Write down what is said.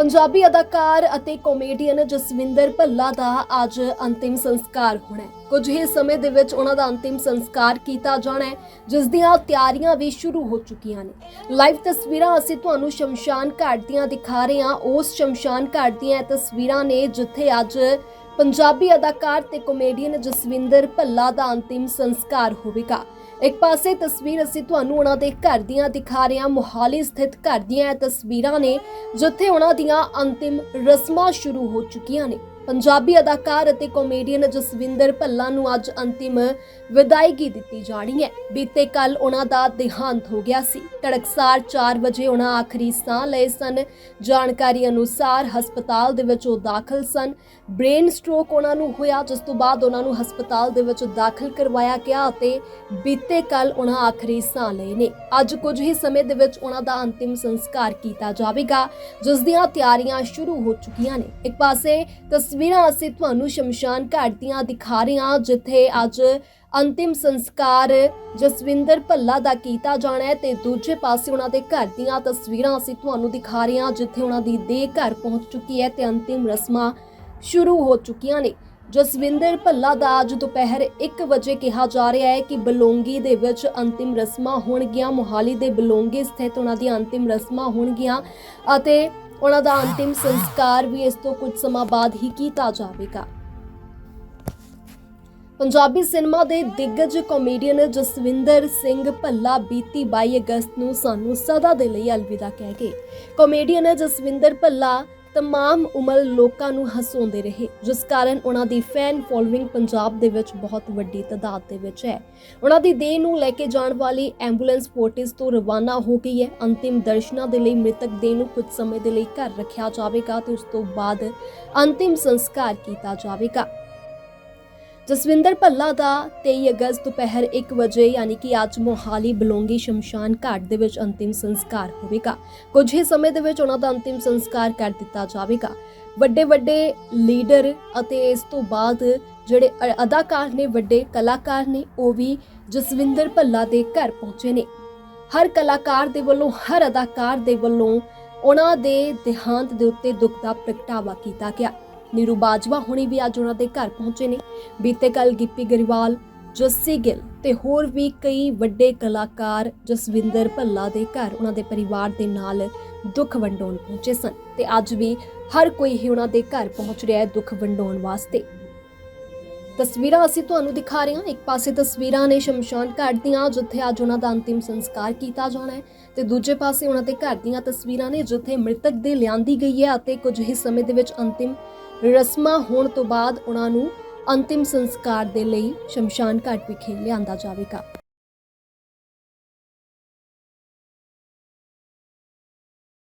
ਪੰਜਾਬੀ ਅਦਾਕਾਰ ਅਤੇ ਕਾਮੇਡੀਅਨ ਜਸਵਿੰਦਰ ਭੱਲਾ ਦਾ ਅੱਜ ਅੰਤਿਮ ਸੰਸਕਾਰ ਹੋਣਾ ਹੈ। ਕੁਝ ਹੀ ਸਮੇਂ ਦੇ ਵਿੱਚ ਉਹਨਾਂ ਦਾ ਅੰਤਿਮ ਸੰਸਕਾਰ ਕੀਤਾ ਜਾਣਾ ਹੈ, ਜਿਸ ਦੀਆਂ ਤਿਆਰੀਆਂ ਵੀ ਸ਼ੁਰੂ ਹੋ ਚੁੱਕੀਆਂ ਨੇ। ਲਾਈਵ ਤਸਵੀਰਾਂ ਅਸੀਂ ਤੁਹਾਨੂੰ ਸ਼ਮਸ਼ਾਨ ਘਾਟ ਦੀਆਂ ਦਿਖਾ ਰਹੇ ਹਾਂ। ਉਸ ਸ਼ਮਸ਼ਾਨ ਘਾਟ ਦੀਆਂ ਤਸਵੀਰਾਂ ਨੇ ਜਿੱਥੇ ਅੱਜ ਪੰਜਾਬੀ ਅਦਾਕਾਰ ਤੇ ਕਾਮੇਡੀਅਨ ਜਸਵਿੰਦਰ ਭੱਲਾ ਦਾ ਅੰਤਿਮ ਸੰਸਕਾਰ ਹੋਵੇਗਾ। ਇੱਕ ਪਾਸੇ ਤਸਵੀਰ ਅਸੀਂ ਤੁਹਾਨੂੰ ਉਹਨਾਂ ਦੇ ਘਰ ਦੀਆਂ ਦਿਖਾ ਰਹੇ ਹਾਂ। ਮੁਹਾਲੀ ਸਥਿਤ ਘਰ ਦੀਆਂ ਇਹ ਤਸਵੀਰਾਂ ਨੇ, ਜਿੱਥੇ ਉਹਨਾਂ ਦੀਆਂ ਅੰਤਿਮ ਰਸਮਾਂ ਸ਼ੁਰੂ ਹੋ ਚੁੱਕੀਆਂ ਨੇ। ਪੰਜਾਬੀ ਅਦਾਕਾਰ ਅਤੇ ਕਾਮੇਡੀਅਨ ਜਸਵਿੰਦਰ ਭੱਲਾ ਨੂੰ ਅੱਜ ਅੰਤਿਮ ਵਿਦਾਇਗੀ ਦਿੱਤੀ ਜਾਣੀ ਹੈ। ਬੀਤੇ ਕੱਲ ਉਹਨਾਂ ਦਾ ਦੇਹਾਂਤ ਹੋ ਗਿਆ ਸੀ। ਤੜਕਸਾਰ 4 ਵਜੇ ਉਹਨਾਂ ਆਖਰੀ ਸਾਹ ਲਏ ਸਨ। ਜਾਣਕਾਰੀ ਅਨੁਸਾਰ ਹਸਪਤਾਲ ਦੇ ਵਿੱਚ ਉਹ ਦਾਖਲ ਸਨ। ਬ੍ਰੇਨ ਸਟ੍ਰੋਕ ਉਹਨਾਂ ਨੂੰ ਹੋਇਆ, ਜਿਸ ਤੋਂ ਬਾਅਦ ਉਹਨਾਂ ਨੂੰ ਹਸਪਤਾਲ ਦੇ ਵਿੱਚ ਦਾਖਲ ਕਰਵਾਇਆ ਗਿਆ ਅਤੇ ਬੀਤੇ ਕੱਲ ਉਹਨਾਂ ਆਖਰੀ ਸਾਹ ਲਏ ਨੇ। ਅੱਜ ਕੁਝ ਹੀ ਸਮੇਂ ਦੇ ਵਿੱਚ ਉਹਨਾਂ ਦਾ ਅੰਤਿਮ ਸੰਸਕਾਰ ਕੀਤਾ ਜਾਵੇਗਾ, ਜਿਸ ਦੀਆਂ ਤਿਆਰੀਆਂ ਸ਼ੁਰੂ ਹੋ ਚੁੱਕੀਆਂ ਨੇ। ਇੱਕ ਪਾਸੇ ਤਸਵੀਰਾਂ ਅਸੀਂ ਤੁਹਾਨੂੰ ਸ਼ਮਸ਼ਾਨ ਘਾਟ ਦੀਆਂ ਦਿਖਾ ਰਹੇ ਹਾਂ, ਜਿੱਥੇ ਅੱਜ ਅੰਤਿਮ ਸੰਸਕਾਰ ਜਸਵਿੰਦਰ ਭੱਲਾ ਦਾ ਕੀਤਾ ਜਾਣਾ ਹੈ ਤੇ ਦੂਜੇ ਪਾਸੇ ਉਹਨਾਂ ਦੇ ਘਰ ਦੀਆਂ ਤਸਵੀਰਾਂ ਅਸੀਂ ਤੁਹਾਨੂੰ ਦਿਖਾ ਰਹੇ ਹਾਂ, ਜਿੱਥੇ ਉਹਨਾਂ ਦੀ ਦੇਹ ਘਰ ਪਹੁੰਚ ਚੁੱਕੀ ਹੈ ਤੇ ਅੰਤਿਮ ਰਸਮਾਂ ਸ਼ੁਰੂ ਹੋ ਚੁੱਕੀਆਂ ਨੇ। ਜਸਵਿੰਦਰ ਭੱਲਾ ਦਾ ਅੱਜ ਦੁਪਹਿਰ 1 ਵਜੇ ਕਿਹਾ ਜਾ ਰਿਹਾ ਹੈ ਕਿ ਬਲੌਂਗੀ ਦੇ ਵਿੱਚ ਅੰਤਿਮ ਰਸਮਾਂ ਹੋਣਗੀਆਂ, ਮੁਹਾਲੀ ਦੇ ਬਲੌਂਗੀ ਸਥਿਤ ਉਹਨਾਂ ਦੀਆਂ ਅੰਤਿਮ ਰਸਮਾਂ ਹੋਣਗੀਆਂ ਅਤੇ ਉਹਨਾਂ ਦਾ ਅੰਤਿਮ ਸੰਸਕਾਰ ਵੀ ਇਸ ਤੋਂ ਕੁਝ ਸਮਾਂ ਬਾਅਦ ਹੀ ਕੀਤਾ ਜਾਵੇਗਾ। ਪੰਜਾਬੀ ਸਿਨੇਮਾ ਦੇ ਦਿੱਗਜ ਕਾਮੇਡੀਅਨ ਜਸਵਿੰਦਰ ਸਿੰਘ ਭੱਲਾ ਬੀਤੀ 22 ਅਗਸਤ ਨੂੰ ਸਾਨੂੰ ਸਦਾ ਦੇ ਲਈ ਅਲਵਿਦਾ ਕਹਿ ਗਏ ਕਾਮੇਡੀਅਨ ਜਸਵਿੰਦਰ ਭੱਲਾ ਤਮਾਮ ਉਮਰ ਲੋਕਾਂ ਨੂੰ ਹਸਾਉਂਦੇ ਰਹੇ ਜਿਸ ਕਾਰਨ ਉਹਨਾਂ ਦੀ ਫੈਨ ਫੋਲੋਇੰਗ ਪੰਜਾਬ ਦੇ ਵਿੱਚ ਬਹੁਤ ਵੱਡੀ ਤਾਦਾਦ ਦੇ ਵਿੱਚ ਹੈ ਉਹਨਾਂ ਦੀ ਦੇਹ ਨੂੰ ਲੈ ਕੇ ਜਾਣ ਵਾਲੀ ਐਂਬੂਲੈਂਸ ਫੋਰਟਿਸ ਤੋਂ ਰਵਾਨਾ ਹੋ ਗਈ ਹੈ ਅੰਤਿਮ ਦਰਸ਼ਨਾਂ ਦੇ ਲਈ ਮ੍ਰਿਤਕ ਦੇਹ ਨੂੰ ਕੁਝ ਸਮੇਂ ਦੇ ਲਈ ਘਰ ਰੱਖਿਆ ਜਾਵੇਗਾ ਤੇ ਉਸ ਤੋਂ ਬਾਅਦ ਅੰਤਿਮ ਸੰਸਕਾਰ ਕੀਤਾ ਜਾਵੇਗਾ ਜਸਵਿੰਦਰ ਭੱਲਾ ਦਾ 23 ਅਗਸਤ ਦੁਪਹਿਰ 1 ਵਜੇ, ਯਾਨੀ ਕਿ ਅੱਜ ਮੋਹਾਲੀ ਬਲੋਂਗੀ ਸ਼ਮਸ਼ਾਨ ਘਾਟ ਦੇ ਵਿੱਚ ਅੰਤਿਮ ਸੰਸਕਾਰ ਹੋਵੇਗਾ। ਕੁਝ ਹੀ ਸਮੇਂ ਦੇ ਵਿੱਚ ਉਹਨਾਂ ਦਾ ਅੰਤਿਮ ਸੰਸਕਾਰ ਕਰ ਦਿੱਤਾ ਜਾਵੇਗਾ। ਵੱਡੇ ਵੱਡੇ ਲੀਡਰ ਅਤੇ ਇਸ ਤੋਂ ਬਾਅਦ ਜਿਹੜੇ ਅਦਾਕਾਰ ਨੇ, ਵੱਡੇ ਕਲਾਕਾਰ ਨੇ, ਉਹ ਵੀ ਜਸਵਿੰਦਰ ਭੱਲਾ ਦੇ ਘਰ ਪਹੁੰਚੇ ਨੇ। ਹਰ ਕਲਾਕਾਰ ਦੇ ਵੱਲੋਂ, ਹਰ ਅਦਾਕਾਰ ਦੇ ਵੱਲੋਂ ਉਹਨਾਂ ਦੇ ਦੇਹਾਂਤ ਦੇ ਉੱਤੇ ਦੁੱਖ ਦਾ ਪ੍ਰਗਟਾਵਾ ਕੀਤਾ ਗਿਆ। ਨੀਰੂ ਬਾਜਵਾ ਹੁਣੀ ਵੀ ਅੱਜ ਉਹਨਾਂ ਦੇ ਘਰ ਪਹੁੰਚੇ ਨੇ। ਬੀਤੇ ਕੱਲ ਗਿੱਪੀ ਗਰੀਵਾਲ, ਜੱਸੀ ਗਿੱਲ ਤੇ ਹੋਰ ਵੀ ਕਈ ਵੱਡੇ ਕਲਾਕਾਰ ਜਸਵਿੰਦਰ ਭੱਲਾ ਦੇ ਘਰ ਉਹਨਾਂ ਦੇ ਪਰਿਵਾਰ ਦੇ ਨਾਲ ਦੁੱਖ ਵੰਡਾਉਣ ਪਹੁੰਚੇ ਸਨ ਤੇ ਅੱਜ ਵੀ ਹਰ ਕੋਈ ਹੀ ਉਹਨਾਂ ਦੇ ਘਰ ਪਹੁੰਚ ਰਿਹਾ ਹੈ ਦੁੱਖ ਵੰਡਾਉਣ ਵਾਸਤੇ। ਤਸਵੀਰਾਂ ਅਸੀਂ ਤੁਹਾਨੂੰ ਦਿਖਾ ਰਹੇ ਹਾਂ। ਇੱਕ ਪਾਸੇ ਤਸਵੀਰਾਂ ਨੇ ਸ਼ਮਸ਼ਾਨ ਘਾਟ ਦੀਆਂ, ਜਿੱਥੇ ਅੱਜ ਉਹਨਾਂ ਦਾ ਅੰਤਿਮ ਸੰਸਕਾਰ ਕੀਤਾ ਜਾਣਾ ਹੈ ਤੇ ਦੂਜੇ ਪਾਸੇ ਉਹਨਾਂ ਦੇ ਘਰ ਦੀਆਂ ਤਸਵੀਰਾਂ ਨੇ, ਜਿੱਥੇ ਮ੍ਰਿਤਕ ਦੇ ਲਿਆਂਦੀ ਗਈ ਹੈ ਅਤੇ ਕੁਝ ਹੀ ਸਮੇਂ ਦੇ ਵਿੱਚ ਅੰਤਿਮ ਰਸਮਾਂ ਹੋਣ ਤੋਂ ਬਾਅਦ ਉਹਨਾਂ ਨੂੰ ਅੰਤਿਮ ਸੰਸਕਾਰ ਦੇ ਲਈ ਸ਼ਮਸ਼ਾਨ ਘਾਟ ਵਿਖੇ ਲਿਆਂਦਾ ਜਾਵੇਗਾ।